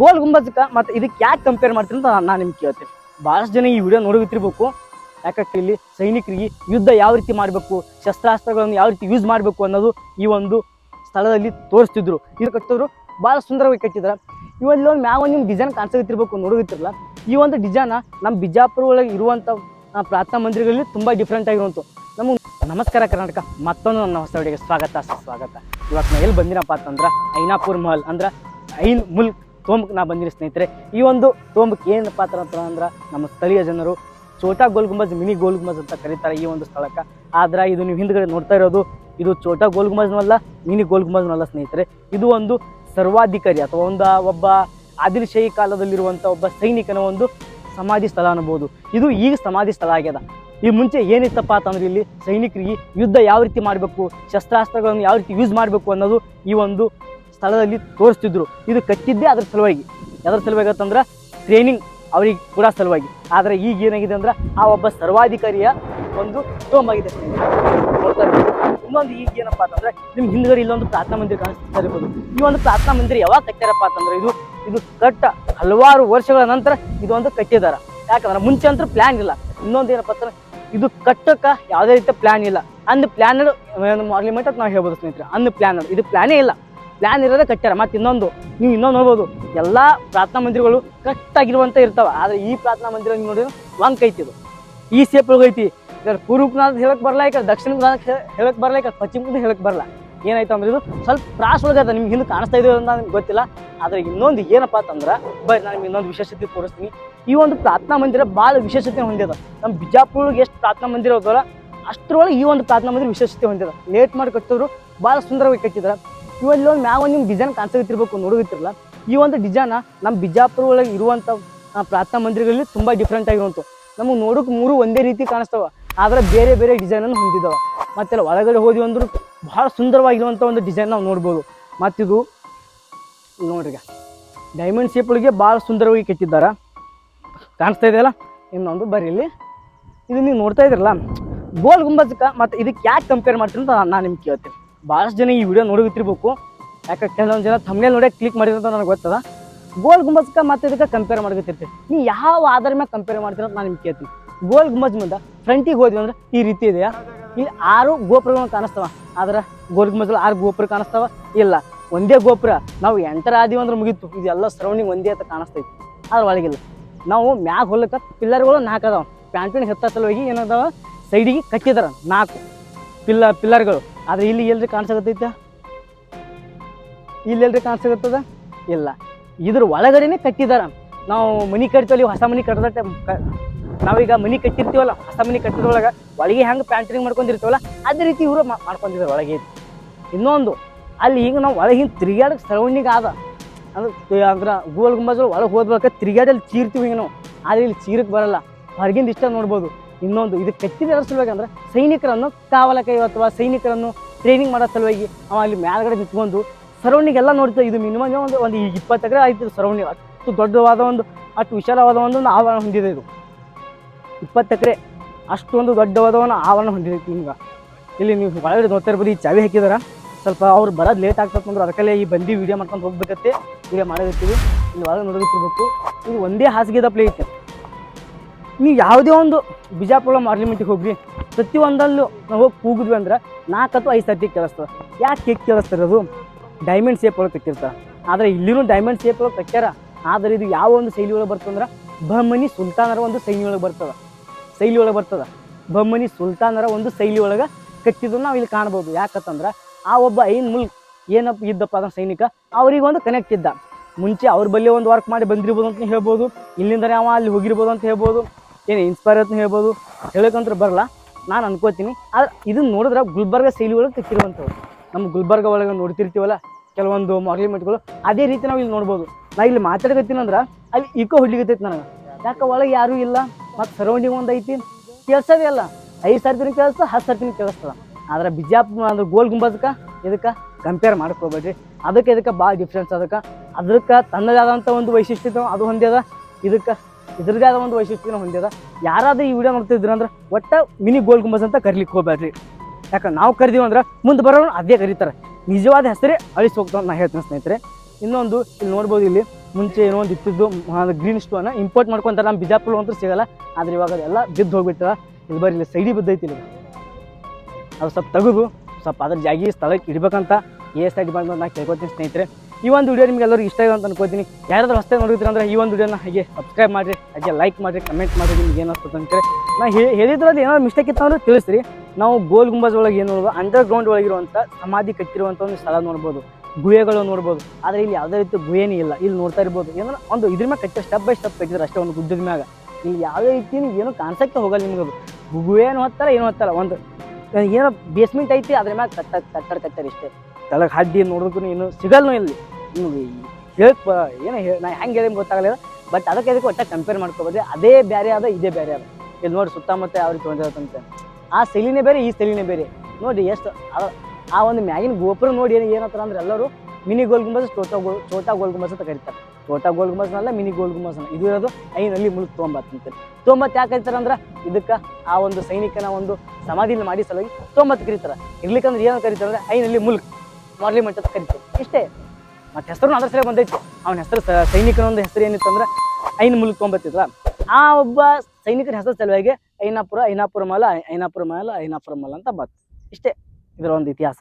ಗೋಲ್ ಗುಂಬಜ್ಕ ಮತ್ತೆ ಇದಕ್ಕೆ ಯಾಕೆ ಕಂಪೇರ್ ಮಾಡ್ತೀನಿ ಅಂತ ನಾನು ನಿಮ್ಗೆ ಕೇಳ್ತೀನಿ. ಭಾಳಷ್ಟು ಜನ ಈ ವಿಡಿಯೋ ನೋಡೋಗಿರ್ಬೇಕು ಯಾಕಂದ್ರೆ ಇಲ್ಲಿ ಸೈನಿಕರಿಗೆ ಯುದ್ಧ ಯಾವ ರೀತಿ ಮಾಡಬೇಕು, ಶಸ್ತ್ರಾಸ್ತ್ರಗಳನ್ನು ಯಾವ ರೀತಿ ಯೂಸ್ ಮಾಡಬೇಕು ಅನ್ನೋದು ಈ ಒಂದು ಸ್ಥಳದಲ್ಲಿ ತೋರಿಸ್ತಿದ್ರು. ಇದು ಕಟ್ಟಿದ್ರು ಭಾಳ ಸುಂದರವಾಗಿ ಕಟ್ಟಿದ್ರ. ಇವಲ್ಲಿ ಒಂದು ಮ್ಯಾಗ ನಿಮ್ಮ ಡಿಸೈನ್ ಕಾಣಿಸ್ತಿರ್ಬೇಕು ನೋಡೋಗಿತ್ತಿರಲ್ಲ ಈ ಒಂದು ಡಿಸೈನ್ ನಮ್ಮ ಬಿಜಾಪುರ ಒಳಗೆ ಇರುವಂಥ ಪ್ರಾರ್ಥನಾ ಮಂದಿರಗಳಲ್ಲಿ ತುಂಬ ಡಿಫ್ರೆಂಟ್ ಆಗಿರುವಂಥ ನಮ್ಮ ನಮಸ್ಕಾರ ಕರ್ನಾಟಕ, ಮತ್ತೊಂದು ನನ್ನ ಹೊಸ ಸ್ವಾಗತ ಸ್ವಾಗತ. ಇವತ್ತು ನಾ ಎಲ್ಲಿ ಬಂದಿನಪ್ಪ ಅಂತಂದ್ರೆ, ಐನಾಪುರ್ ಮಹಲ್, ಅಂದ್ರೆ ಐನ್ ಮುಲ್ಕ್. ತೋಂಬಕ್ ನಾ ಬಂದಿನಿ ಸ್ನೇಹಿತರೆ. ಈ ಒಂದು ತೋಮುಕ್ ಏನು ಪಾತ್ರ ಅಂತ ಅಂದ್ರೆ ನಮ್ಮ ಸ್ಥಳೀಯ ಜನರು ಚೋಟಾ ಗೋಲ್ ಗುಂಬಜ್, ಮಿನಿ ಗೋಲ್ ಗುಂಬಜ್ ಅಂತ ಕರೀತಾರೆ ಈ ಒಂದು ಸ್ಥಳಕ್ಕೆ. ಆದ್ರೆ ಇದು ನೀವು ಹಿಂದ್ಗಡೆ ನೋಡ್ತಾ ಇರೋದು, ಇದು ಚೋಟಾ ಗೋಲ್ ಗುಂಬಜ್ನಲ್ಲ ಮಿನಿ ಗೋಲ್ ಗುಂಬಜ್ನಲ್ಲ ಸ್ನೇಹಿತರೆ. ಇದು ಒಂದು ಸರ್ವಾಧಿಕಾರಿ ಅಥವಾ ಒಂದು ಒಬ್ಬ ಆದಿಲ್ಶಾಹಿ ಕಾಲದಲ್ಲಿರುವಂಥ ಒಬ್ಬ ಸೈನಿಕನ ಒಂದು ಸಮಾಧಿ ಸ್ಥಳ ಅನ್ಬೋದು. ಇದು ಈಗ ಸಮಾಧಿ ಸ್ಥಳ ಆಗ್ಯದ. ಈ ಮುಂಚೆ ಏನಿತ್ತಪ್ಪ ಅಂತಂದ್ರೆ ಇಲ್ಲಿ ಸೈನಿಕರಿಗೆ ಯುದ್ಧ ಯಾವ ರೀತಿ ಮಾಡಬೇಕು, ಶಸ್ತ್ರಾಸ್ತ್ರಗಳನ್ನು ಯಾವ ರೀತಿ ಯೂಸ್ ಮಾಡಬೇಕು ಅನ್ನೋದು ಈ ಒಂದು ಸ್ಥಳದಲ್ಲಿ ತೋರಿಸ್ತಿದ್ರು. ಇದು ಕಟ್ಟಿದ್ದೇ ಅದ್ರ ಸಲುವಾಗಿ. ಯಾವ್ದ್ರ ಸಲುವಾಗಿ ಅಂತಂದ್ರೆ ಟ್ರೈನಿಂಗ್ ಅವ್ರಿಗೆ ಕೂಡ ಸಲುವಾಗಿ. ಆದರೆ ಈಗ ಏನಾಗಿದೆ ಅಂದ್ರೆ ಆ ಒಬ್ಬ ಸರ್ವಾಧಿಕಾರಿಯ ಒಂದು ಟೋಮ್ ಆಗಿದೆ ಇನ್ನೊಂದು ಈಗ ಏನಪ್ಪಾ ಅಂತಂದ್ರೆ ನಿಮ್ಗೆ ಹಿಂದ್ಗಡೆ ಇಲ್ಲೊಂದು ಪ್ರಾರ್ಥನಾ ಮಂದಿರ ಕಾಣಿಸ್ತಾ ಇರ್ಬೋದು. ಈ ಒಂದು ಪ್ರಾರ್ಥನಾ ಮಂದಿರ ಯಾವಾಗ ಕಟ್ಟಾರಪ್ಪ ಅಂತಂದ್ರೆ ಇದು ಇದು ಕಟ್ಟ ಹಲವಾರು ವರ್ಷಗಳ ನಂತರ ಇದೊಂದು ಕಟ್ಟಿದಾರ. ಯಾಕಂದ್ರೆ ಮುಂಚೆ ಅಂತೂ ಪ್ಲಾನ್ ಇಲ್ಲ. ಇನ್ನೊಂದು ಏನಪ್ಪ ಅಂತಂದ್ರೆ ಇದು ಕಟ್ಟಕ್ಕ ಯಾವುದೇ ರೀತಿಯ ಪ್ಲಾನ್ ಇಲ್ಲ. ಅಂದ್ ಪ್ಲಾನ್ ಮಾರ್ಲಿಮೆಂಟ್ ಅಂತ ನಾವು ಹೇಳ್ಬೋದು ಸ್ನೇಹಿತರೆ. ಅಂದ್ ಪ್ಲಾನ್ ಇದು ಪ್ಲಾನೇ ಇಲ್ಲ. ಪ್ಲಾನ್ ಇರೋದೇ ಕಟ್ಟ್ಯಾರ ಮತ್ತೆ ಇನ್ನೊಂದು, ನೀವು ಇನ್ನೊಂದು ನೋಡ್ಬೋದು. ಎಲ್ಲಾ ಪ್ರಾರ್ಥನಾ ಮಂದಿರಗಳು ಕಟ್ಟಾಗಿರುವಂತ ಇರ್ತಾವ. ಆದ್ರೆ ಈ ಪ್ರಾರ್ಥನಾ ಮಂದಿರ ನೀವು ನೋಡಿದ್ರೆ ವಂಕ್ ಐತಿ ಇದು. ಈ ಸೇಪ್ ಐತಿ. ಇದ್ರ ಪೂರ್ವಕ್ಕೆ ಹೇಳಕ್ ಬರಲ್ಲ ಈಗ ದಕ್ಷಿಣ ಹೇಳಕ್ ಬರಲ್ಲ ಈಗ ಪಶ್ಚಿಮಕ್ಕೆ ಹೇಳಕ್ ಬರಲ್ಲ ಏನಾಯ್ತು ಅಂದ್ರೆ ಇದು ಸ್ವಲ್ಪ ತ್ರಾಸ ಒಳಗದ ನಿಮ್ಗೆ ಹಿಂದೆ ಕಾಣಿಸ್ತಾ ಇದೆ ಅಂತ ನನಗೆ ಗೊತ್ತಿಲ್ಲ. ಆದ್ರೆ ಇನ್ನೊಂದು ಏನಪ್ಪಾ ಅಂತಂದ್ರೆ, ಬರ್ ನಾನು ನಿಮ್ಗೆ ಇನ್ನೊಂದು ವಿಶೇಷತೆ ತೋರಿಸ್ತೀನಿ. ಈ ಒಂದು ಪ್ರಾರ್ಥನಾ ಮಂದಿರ ಭಾಳ ವಿಶೇಷತೆ ಹೊಂದಿದ ನಮ್ಮ ಬಿಜಾಪುರಗೆ ಎಷ್ಟು ಪ್ರಾರ್ಥನಾ ಮಂದಿರ ಹೋದಲ್ಲ ಅಷ್ಟರೊಳಗೆ ಈ ಒಂದು ಪ್ರಾರ್ಥನಾ ಮಂದಿರ ವಿಶೇಷತೆ ಹೊಂದಿದೆ ಲೇಟ್ ಮಾಡಿ ಕಟ್ಟಿದ್ರು, ಭಾಳ ಸುಂದರವಾಗಿ ಇವಲ್ಲಿ ಒಂದು ಮ್ಯಾಗ ನಿಮ್ಗೆ ಡಿಸೈನ್ ಕಾಣಿಸ್ತಿರ್ಬೇಕು ನೋಡೋಗಿತ್ತಿರಲ್ಲ ಈ ಒಂದು ಡಿಸೈನ ನಮ್ಮ ಬಿಜಾಪುರ ಒಳಗೆ ಇರುವಂಥ ಪ್ರಾರ್ಥನಾ ಮಂದಿರಗಳಲ್ಲಿ ತುಂಬ ಡಿಫ್ರೆಂಟ್ ಆಗಿರುವಂಥವು ನಮಗೆ ನೋಡೋಕೆ ಮೂರು ಒಂದೇ ರೀತಿ ಕಾಣಿಸ್ತಾವ. ಆದರೆ ಬೇರೆ ಬೇರೆ ಡಿಸೈನನ್ನು ಹೊಂದಿದ್ದಾವೆ ಮತ್ತೆಲ್ಲ ಒಳಗಡೆ ಹೋದ್ವಿ ಅಂದ್ರೂ ಭಾಳ ಸುಂದರವಾಗಿರುವಂಥ ಒಂದು ಡಿಸೈನ್ ನಾವು ನೋಡ್ಬೋದು. ಮತ್ತಿದು, ನೋಡ್ರಿ ಡೈಮಂಡ್ ಶೇಪ್ ಒಳಗೆ ಭಾಳ ಸುಂದರವಾಗಿ ಕೆತ್ತಿದ್ದಾರೆ. ಕಾಣಿಸ್ತಾ ಇದೆಯಲ್ಲ? ಇನ್ನೊಂದು ಇಲ್ಲಿ ಇದು ನೀವು ನೋಡ್ತಾ ಇದ್ರಲ್ಲ? ಗೋಲ್ ಗುಂಬಜ್ಕ ಮತ್ತು ಇದಕ್ಕೆ ಯಾಕೆ ಕಂಪೇರ್ ಮಾಡ್ತೀನಿ ಅಂತ ನಾನು ನಿಮ್ಗೆ ಕೇಳ್ತೀನಿ. ಭಾಳಷ್ಟು ಜನ ಈ ವಿಡಿಯೋ ನೋಡಿರ್ತಿರ್ಬೇಕು. ಯಾಕೆ ಕೆಲವೊಂದು ಜನ ತಮ್ಮನೇ ನೋಡಿ ಕ್ಲಿಕ್ ಮಾಡಿದ್ರಂತ ನನಗೆ ಗೊತ್ತದ. ಗೋಲ್ ಗುಂಬಜ್ಕ ಮತ್ತೆ ಇದಕ್ಕೆ ಕಂಪೇರ್ ಮಾಡ್ಕೊತಿರ್ತೀವಿ. ನೀ ಯಾವ ಆಧಾರ ಮೇಲೆ ಕಂಪೇರ್ ಮಾಡ್ತೀರ ನಾನು ನಿಮ್ಗೆ ಕೇಳ್ತೀನಿ. ಗೋಲ್ ಗುಂಬಜ್ ಮುಂದೆ ಫ್ರಂಟಿಗೆ ಹೋದ್ವಿ ಅಂದ್ರೆ ಈ ರೀತಿ ಇದೆಯಾ? ಇಲ್ಲಿ ಆರು ಗೋಪುರಗಳು ಕಾಣಿಸ್ತಾವ. ಆದ್ರೆ ಗೋಲ್ ಗುಂಬಜ್ ಆರು ಗೋಪುರ ಕಾಣಿಸ್ತಾವ? ಇಲ್ಲ. ಒಂದೇ ಗೋಪುರ. ನಾವು ಎಂಟರ್ ಆದಿವಿ ಅಂದ್ರೆ ಮುಗೀತು. ಇದೆಲ್ಲ ಸರೌಂಡಿಂಗ್ ಒಂದೇ ಅಂತ ಕಾಣಿಸ್ತೈತಿ ಅದ್ರ ಒಳಗಿಲ್ಲ. ನಾವು ಮ್ಯಾಗ ಹೊಲಕ್ಕ ಪಿಲ್ಲರ್ಗಳು ನಾಲ್ಕು ಅದಾವ. ಪ್ಯಾಂಟಿನ ಸಲುವಾಗಿ ಏನದಾವ ಸೈಡಿಗೆ ಕಟ್ಟಿದಾರ ನಾಲ್ಕು ಪಿಲ್ಲ ಪಿಲ್ಲರ್ಗಳು. ಆದ್ರೆ ಇಲ್ಲಿ ಎಲ್ರಿ ಕಾಣಿಸಕತ್ತೈತ? ಇಲ್ಲಿ ಎಲ್ರಿ ಕಾಣಿಸಕತ್ತದ? ಇಲ್ಲ. ಇದ್ರ ಒಳಗಡೆನೆ ಕಟ್ಟಿದಾರ. ನಾವು ಮನಿ ಕಟ್ತೀವಲ್ಲ ಹೊಸ ಮನಿ ಕಟ್ಟದ ನಾವೀಗ ಮನಿ ಕಟ್ಟಿರ್ತೀವಲ್ಲ, ಹೊಸ ಮನಿ ಕಟ್ಟಿದ್ರೊಳಗೆ ಒಳಗೆ ಹೆಂಗೆ ಪ್ಯಾಂಟ್ರಿಂಗ್ ಮಾಡ್ಕೊಂಡಿರ್ತೀವಲ್ಲ, ಅದೇ ರೀತಿ ಇವರು ಮಾಡ್ಕೊಂಡಿದ್ದಾರೆ ಒಳಗೆ ಇನ್ನೊಂದು, ಅಲ್ಲಿ ಈಗ ನಾವು ಒಳಗಿನ ತಿರುಗಾಡಕ್ಕೆ ಸರೌಂಡಿಂಗ್ ಆದ. ಅಂದ್ರೆ ಅಂದ್ರೆ ಗೋಲ್ ಗುಂಬಜ್ ಒಳಗೆ ಹೋದ್ಬೇಕಾದ್ರೆ ತಿರುಗಾಡಲ್ಲಿ ಚೀರ್ತೀವಿ ಹಿಂಗೆ ನಾವು. ಆದರೆ ಇಲ್ಲಿ ಚೀರಕ್ಕೆ ಬರಲ್ಲ. ಹೊರಗಿಂದ ಇಷ್ಟ ನೋಡ್ಬೋದು. ಇನ್ನೊಂದು ಇದು ಕಚ್ಚಿದ ಸಲುವಾಗಿ ಅಂದ್ರೆ ಸೈನಿಕರನ್ನು ಕಾವಲಕೈ ಅಥವಾ ಸೈನಿಕರನ್ನು ಟ್ರೈನಿಂಗ್ ಮಾಡೋ ಸಲುವಾಗಿ ಅವ ಅಲ್ಲಿ ಮೇಲ್ಗಡೆ ನಿಂತ್ಕೊಂಡು ಸರೌಂಡಿಂಗ್ ಎಲ್ಲ ನೋಡ್ತಾ ಇದು ಮಿನಿಮಮ್ ಒಂದು ಒಂದು ಇಪ್ಪತ್ತು ಎಕರೆ ಆಯ್ತು ಸರೌಂಡಿಂಗ್. ಅಷ್ಟು ದೊಡ್ಡವಾದ ಒಂದು, ಅಷ್ಟು ವಿಶಾಲವಾದ ಒಂದು ಆವರಣ ಹೊಂದಿದೆ ಇದು. ಇಪ್ಪತ್ತು ಎಕರೆ, ಅಷ್ಟೊಂದು ದೊಡ್ಡವಾದ ಒಂದು ಆವರಣ ಹೊಂದಿದೆ ಈಗ. ಇಲ್ಲಿ ನೀವು ಒಳಗಡೆ ನೋಡ್ತಾ ಈ ಚಾವಿ ಹಾಕಿದಾರ. ಸ್ವಲ್ಪ ಅವ್ರು ಬರೋದು ಲೇಟ್ ಆಗ್ತದೆ ಅಂದ್ರೆ ಈ ಬಂದು ವಿಡಿಯೋ ಮಾಡ್ಕೊಂಡು ಹೋಗ್ಬೇಕತ್ತೆ ವಿಡಿಯೋ ಮಾಡೋದಿರ್ತೀವಿ ಇಲ್ಲಿ ಒಳಗೆ ನೋಡೋದಿರ್ಬೇಕು ಇದು ಒಂದೇ ಹಾಸಿಗೆದ ಪ್ಲೇ ಐತೆ ನೀವು ಯಾವುದೇ ಒಂದು ಬಿಜಾಪುರ ಮಾರ್ಲಿಮೆಂಟಿಗೆ ಹೋಗ್ರಿ, ಪ್ರತಿಯೊಂದಲ್ಲೂ ನಾವು ಹೋಗಿ ಕೂಗಿದ್ವಿ ಅಂದ್ರೆ ನಾಲ್ಕು ಅಥವಾ ಐದು ಸರ್ತಿ ಕೇಳಿಸ್ತದೆ. ಯಾಕೆ ಕೇಕ್ ಕೇಳಿಸ್ತಿರೋದು ಡೈಮಂಡ್ ಶೇಪ್ ಒಳಗೆ ತಕ್ಕಿರ್ತಾರೆ. ಆದರೆ ಇಲ್ಲಿನೂ ಡೈಮಂಡ್ ಶೇಪ್ ಒಳಗೆ ತಕ್ಕಾರ ಆದರೆ ಇದು ಯಾವ ಒಂದು ಶೈಲಿ ಒಳಗೆ ಬರ್ತಂದ್ರೆ ಬಹಮನಿ ಸುಲ್ತಾನರ ಒಂದು ಶೈಲಿ ಒಳಗೆ ಬರ್ತದೆ. ಶೈಲಿ ಒಳಗೆ ಬರ್ತದೆ. ಬಹಮನಿ ಸುಲ್ತಾನರ ಒಂದು ಶೈಲಿ ಒಳಗೆ ಕಟ್ಟಿದ್ದು ನಾವು ಇಲ್ಲಿ ಕಾಣ್ಬೋದು. ಯಾಕಂತಂದ್ರೆ ಆ ಒಬ್ಬ ಐನ್ ಮುಲ್ಕ್ ಏನಪ್ಪ ಇದ್ದಪ್ಪ ಅದನ್ನ ಸೈನಿಕ, ಅವ್ರಿಗೆ ಒಂದು ಕನೆಕ್ಟ್ ಇದ್ದ. ಮುಂಚೆ ಅವ್ರ ಬಳಿ ಒಂದು ವರ್ಕ್ ಮಾಡಿ ಬಂದಿರ್ಬೋದು ಅಂತ ಹೇಳ್ಬೋದು. ಇಲ್ಲಿಂದನೇ ಅವ ಅಲ್ಲಿ ಹೋಗಿರ್ಬೋದು ಅಂತ ಹೇಳ್ಬೋದು. ಏನು ಇನ್ಸ್ಪೈರ್ ಅಂತ ಹೇಳ್ಬೋದು? ಹೇಳಕ್ಕಂತ್ರ ಬರಲ್ಲ. ನಾನು ಅನ್ಕೋತೀನಿ. ಆದ್ರೆ ಇದನ್ನ ನೋಡಿದ್ರೆ ಗುಲ್ಬರ್ಗ ಶೈಲಿ ಒಳಗೆ ಕಟ್ಟಿರುವಂಥವ್ರು ನಮ್ಮ ಗುಲ್ಬರ್ಗ ಒಳಗೆ ನೋಡ್ತಿರ್ತೀವಲ್ಲ, ಕೆಲವೊಂದು ಮಾರ್ಲಿಮೆಂಟ್ಗಳು ಅದೇ ರೀತಿ ನಾವು ಇಲ್ಲಿ ನೋಡ್ಬೋದು. ನಾ ಇಲ್ಲಿ ಮಾತಾಡ್ಕತ್ತೀನಿ ಅಂದ್ರೆ, ಅಲ್ಲಿ ಇಕೋ ಹೊಡ್ಲಿಕತ್ತೈತಿ ನನಗೆ. ಯಾಕೆ ಒಳಗೆ ಯಾರೂ ಇಲ್ಲ, ಮತ್ತು ಸರೌಂಡಿಂಗ್ ಒಂದು ಐತಿ ಕೇಳ್ಸೋದೇ ಅಲ್ಲ. ಐದು ಸರ್ತಿನ ಕೇಳಿಸ್ತದೆ ಹತ್ತು ಸರ್ತಿನ ಕೇಳಿಸ್ತದೆ ಆದ್ರೆ ಬಿಜಾಪುರ ಅಂದ್ರೆ ಗೋಲ್ ಗುಂಬಜ್ಕ? ಇದಕ್ಕೆ ಕಂಪೇರ್ ಮಾಡ್ಕೋಬೇಡ್ರಿ. ಅದಕ್ಕೆ ಇದಕ್ಕೆ ಭಾಳ ಡಿಫ್ರೆನ್ಸ್ ಅದಕ್ಕೆ? ಅದಕ್ಕೆ ತನ್ನದೇ ಆದಂಥ ಒಂದು ವೈಶಿಷ್ಟ್ಯತೆ ಅದು ಹೊಂದ್ಯದ? ಇದಕ್ಕೆ? ಇದ್ರದೇ ಆದ ಒಂದು ವೈಶಿಷ್ಟ್ಯನ ಹೊಂದ್ಯದ. ಯಾರಾದ್ರೂ ಈ ವಿಡಿಯೋ ನೋಡ್ತಿದ್ರು ಅಂದ್ರೆ ಒಟ್ಟ ಮಿನಿ ಗೋಲ್ ಗುಂಬಸ್ ಅಂತ ಕರಿಲಿಕ್ಕೆ ಹೋಗ್ಬೇಡ್ರಿ. ಯಾಕಂದ್ರೆ ನಾವು ಕರಿದೀವಿ ಅಂದ್ರೆ ಮುಂದೆ ಬರೋರು ಅದೇ ಕರೀತಾರೆ. ನಿಜವಾದ ಹೆಸರೇ ಅಳಿಸಿ ಹೋಗ್ತಾವ ನಾ ಹೇಳ್ತೀನಿ ಸ್ನೇಹಿತರೆ. ಇನ್ನೊಂದು ಇಲ್ಲಿ ನೋಡ್ಬೋದು ಇಲ್ಲಿ ಮುಂಚೆ ಏನೋ ಒಂದು ಇತ್ತಿದ್ದು ಗ್ರೀನ್ ಸ್ಟೋನ್ ಇಂಪೋರ್ಟ್ ಮಾಡ್ಕೊಂತಾರೆ ನಮ್ಮ ಬಿಜಾಪುರ ಅಂತೂ ಸಿಗಲ್ಲ. ಆದ್ರೆ ಇವಾಗ ಅದೆಲ್ಲ ಬಿದ್ದು ಹೋಗ್ಬಿಟ್ಟದ ಇಲ್ಲಿ ಬರೀ ಇಲ್ಲಿ ಸೈಡಿ ಬಿದ್ದೈತಿ ಇಲ್ಲಿ. ಅದು ಸ್ವಲ್ಪ ತೆಗೆದು, ಸ್ವಲ್ಪ ಅದ್ರ ಜಾಗಿ ಸ್ಥಳಕ್ಕೆ ಇಡ್ಬೇಕಂತ ಎ ಸೈಡ್ ಬಂದು ನಾನು ಕೇಳ್ಕೊತೀನಿ ಸ್ನೇಹಿತರೆ. ಈ ಒಂದು ವಿಡಿಯೋ ನಿಮ್ಗೆ ಎಲ್ಲರಿಗೂ ಇಷ್ಟ ಆಗಿದೆ ಅಂತ ಅನ್ಕೋತೀನಿ. ಯಾರಾದ್ರೂ ಹೊಸ ನೋಡಿದ್ರೆ ಅಂದ್ರೆ ಈ ಒಂದು ವಿಡಿಯೋನ ಹಾಗೆ ಸಬ್ಸ್ಕ್ರೈಬ್ ಮಾಡಿರಿ, ಹಾಗೆ ಲೈಕ್ ಮಾಡಿರಿ ಕಮೆಂಟ್ ಮಾಡಿರಿ, ನಿಮ್ಗೆ ಏನು ಅನ್ಸುತ್ತೆ ಅಂತೇಳಿ ನಾ ಹೇಳಿದ್ರಲ್ಲಿ ಏನಾದ್ರು ಮಿಸ್ಟೇಕ್ ಇತ್ತು ಅಂದ್ರೆ ತಿಳಿಸ್ರಿ. ನಾವು ಗೋಲ್ ಗುಂಬಜ್ ಒಳಗೆ ಏನು ನೋಡ್ಬೋದು ಅಂಡರ್ ಗ್ರೌಂಡ್ ಒಳಗಿರುವಂಥ ಸಮಾಧಿ ಕಟ್ಟಿರುವಂಥ ಒಂದು ಸ್ಥಳ ನೋಡ್ಬೋದು, ಗುಹೆಗಳು ನೋಡ್ಬೋದು. ಆದರೆ ಇಲ್ಲಿ ಯಾವುದೇ ರೀತಿ ಗುಹೆನೇ ಇಲ್ಲ. ಇಲ್ಲಿ ನೋಡ್ತಾ ಇರ್ಬೋದು. ಏನೋ ಒಂದು ಇದ್ರ ಮ್ಯಾಗ ಕಟ್ಟಿ ಸ್ಟೆಪ್ ಬೈ ಸ್ಟೆಪ್ ಕಟ್ಟಿದ್ರೆ ಅಷ್ಟೇ ಒಂದು ಗುಡ್ಡದ ಮ್ಯಾಗ. ಇಲ್ಲಿ ಯಾವುದೇ ರೀತಿ ಏನು ಕಾಣಿಸಕ್ಕೆ ಹೋಗಲ್ಲ ನಿಮ್ಗೆ ಅದು. ಏನು ಹತ್ತಲ್ಲ ಏನು ಹತ್ತಲ್ಲ. ಒಂದು ಏನೋ ಬೇಸ್ಮೆಂಟ್ ಐತಿ, ಅದ್ರ ಮ್ಯಾಗ ಕಟ್ಟ ಕಟ್ಟಡ ಕಟ್ಟಾರ ಇಷ್ಟೇ ಕೆಳಗೆ ಹಡ್ಡಿ ನೋಡಿದ್ರು ಇನ್ನು ಸಿಗಲ್ಲ ಇಲ್ಲಿ. ಇನ್ನು ಹೇಳಕ್ ಏನೋ ಹೇಳಿ ನಾ ಹೆಂಗೆ ಹೇಳಿ ಗೊತ್ತಾಗಲಿಲ್ಲ. ಬಟ್ ಅದಕ್ಕೆ ಅದಕ್ಕೆ ಒಟ್ಟ ಕಂಪೇರ್ ಮಾಡ್ಕೋಬೋದು. ಅದೇ ಬೇರೆ ಅದ ಇದೇ ಬೇರೆ ಅದ ಇಲ್ಲಿ ನೋಡಿ ಸುತ್ತಮುತ್ತ ಅವ್ರಿಗೆ ಹೊಂದಿರತ್ತಂತೆ ಆ ಶೈಲಿನೇ ಬೇರೆ, ಈ ಶೈಲಿನೇ ಬೇರೆ. ನೋಡಿ ಎಷ್ಟು ಆ- ಒಂದು ಮ್ಯಾಗಿನ ಗೋಪುರ ನೋಡಿ ಏನು ಏನತ್ತಾರ ಅಂದ್ರೆ ಎಲ್ಲರೂ ಮಿನಿ ಗೋಲ್ ಗುಂಬಸ್ ಟೋಟಾ ಗೋಲ್ ಟೋಟಾ ಗೋಲ್ ಗುಂಬಸ್ ಅಂತ ಕರೀತಾರೆ. ಟೋಟಾ ಗೋಲ್ ಗುಂಬಸ್ನಲ್ಲ ಮಿನಿ ಗೋಲ್ ಗುಂಬಸ್ ಇದು ಇರೋದು ಐನಲ್ಲಿ ಮುಳುಗ್ ತೊಂಬತ್ತು ಅಂತಾರೆ ತೊಂಬತ್ತು ಯಾಕೆ ಕರಿತಾರೆ ಅಂದ್ರೆ ಇದಕ್ಕೆ ಆ ಒಂದು ಸೈನಿಕನ ಒಂದು ಸಮಾಧಿನ ಮಾಡಿ ಸಲುವಾಗಿ ತೊಂಬತ್ತು ಕರೀತಾರೆ. ಇರ್ಲಿಕ್ಕಂದ್ರೆ ಏನು ಕರೀತಾರೆ ಅಂದ್ರೆ ಐನಲ್ಲಿ ಮುಲ್ಕ್ ಮಾರ್ಲಿಮೆಂಟ್ ಅಂತ ಕರಿತೀವಿ ಇಷ್ಟೇ. ಮತ್ತೆ ಹೆಸರು ಅದರ ಸರಿ ಬಂದೈತಿ. ಅವನ ಹೆಸರು ಸೈನಿಕನ ಒಂದು ಹೆಸರು ಏನಿತ್ತು ಅಂದ್ರೆ ಐನ್ ಮುಲ್ಕ್ ತೊಗೊಂಬತ್ತಿದ್ರ ಆ ಒಬ್ಬ ಸೈನಿಕರ ಹೆಸರು ಸಲುವಾಗಿ ಐನಾಪುರ ಐನಾಪುರ ಮಾಲ ಐನಾಪುರ ಮಾಲ ಐನಾಪುರ ಮಾಲ ಅಂತ ಬಂತು. ಇಷ್ಟೇ. ಇದರ ಒಂದು ಇತಿಹಾಸ.